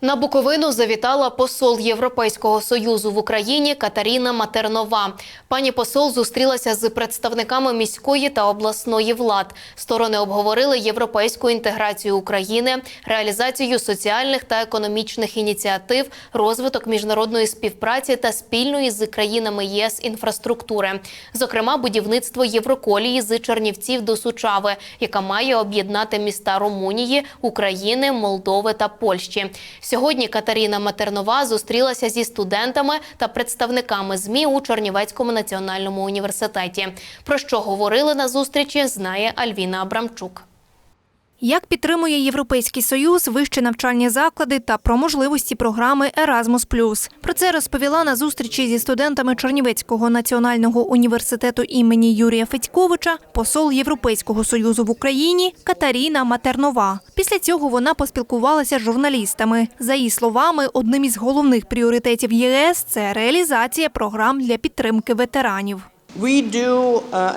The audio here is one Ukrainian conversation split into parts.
На Буковину завітала посол Європейського союзу в Україні Катаріна Матернова. Пані посол зустрілася з представниками міської та обласної влад. Сторони обговорили європейську інтеграцію України, реалізацію соціальних та економічних ініціатив, розвиток міжнародної співпраці та спільної з країнами ЄС інфраструктури, зокрема будівництво Євроколії з Чернівців до Сучави, яка має об'єднати міста Румунії, України, Молдови та Польщі. Сьогодні Катерина Матернова зустрілася зі студентами та представниками ЗМІ у Чернівецькому національному університеті. Про що говорили на зустрічі, знає Альвіна Абрамчук. Як підтримує Європейський Союз вищі навчальні заклади та про можливості програми Erasmus+. Про це розповіла на зустрічі зі студентами Чернівецького національного університету імені Юрія Федьковича посол Європейського Союзу в Україні Катаріна Матернова. Після цього вона поспілкувалася з журналістами. За її словами, одним із головних пріоритетів ЄС це реалізація програм для підтримки ветеранів. Uh,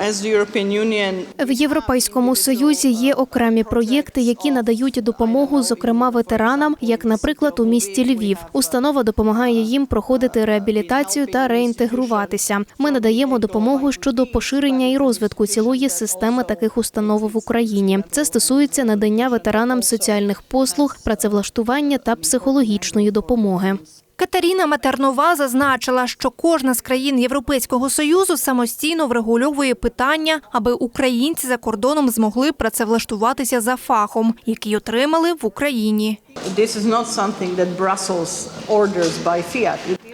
В Європейському Союзі є окремі проєкти, які надають допомогу, зокрема ветеранам, як, наприклад, у місті Львів. Установа допомагає їм проходити реабілітацію та реінтегруватися. Ми надаємо допомогу щодо поширення і розвитку цілої системи таких установ в Україні. Це стосується надання ветеранам соціальних послуг, працевлаштування та психологічної допомоги. Катаріна Матернова зазначила, що кожна з країн Європейського союзу самостійно врегульовує питання, аби українці за кордоном змогли працевлаштуватися за фахом, який отримали в Україні. this is not something that Brussels.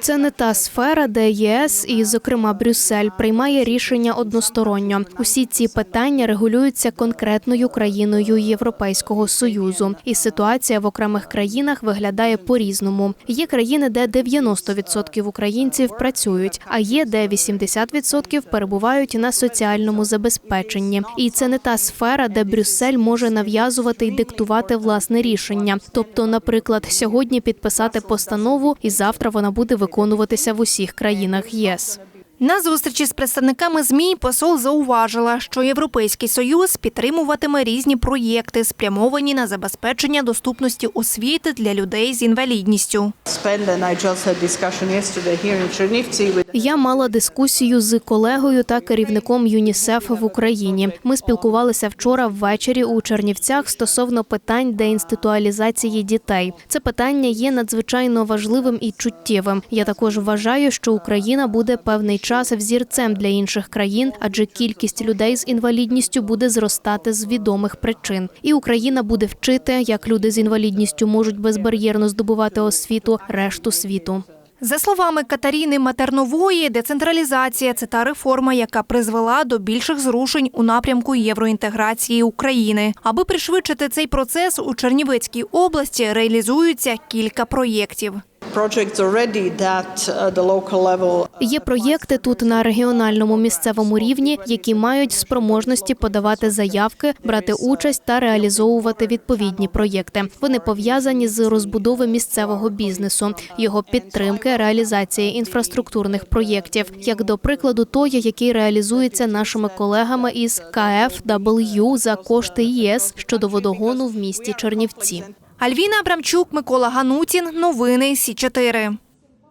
Це не та сфера, де ЄС і, зокрема, Брюссель приймає рішення односторонньо. Усі ці питання регулюються конкретною країною Європейського союзу, і ситуація в окремих країнах виглядає по-різному. Є країни, де 90% українців працюють, а є де 80% перебувають на соціальному забезпеченні. І це не та сфера, де Брюссель може нав'язувати і диктувати власне рішення. Тобто, наприклад, сьогодні підписати постанову, і завтра вона буде виконуватися в усіх країнах ЄС. На зустрічі з представниками ЗМІ посол зауважила, що Європейський Союз підтримуватиме різні проєкти, спрямовані на забезпечення доступності освіти для людей з інвалідністю. Я мала дискусію з колегою та керівником ЮНІСЕФ в Україні. Ми спілкувалися вчора ввечері у Чернівцях стосовно питань деінституалізації дітей. Це питання є надзвичайно важливим і чуттєвим. Я також вважаю, що Україна буде певний час взірцем для інших країн, адже кількість людей з інвалідністю буде зростати з відомих причин. І Україна буде вчити, як люди з інвалідністю можуть безбар'єрно здобувати освіту решту світу. За словами Катаріни Матернової, децентралізація це та реформа, яка призвела до більших зрушень у напрямку євроінтеграції України. Аби пришвидшити цей процес, у Чернівецькій області реалізуються кілька проєктів. Uh, level Є проєкти тут на регіональному місцевому рівні, які мають спроможності подавати заявки, брати участь та реалізовувати відповідні проєкти. Вони пов'язані з розбудови місцевого бізнесу, його підтримки, реалізації інфраструктурних проєктів, як до прикладу, той, який реалізується нашими колегами із KFW за кошти ЄС щодо водогону в місті Чернівці. Альвіна Абрамчук, Микола Ганутін. Новини Сі 4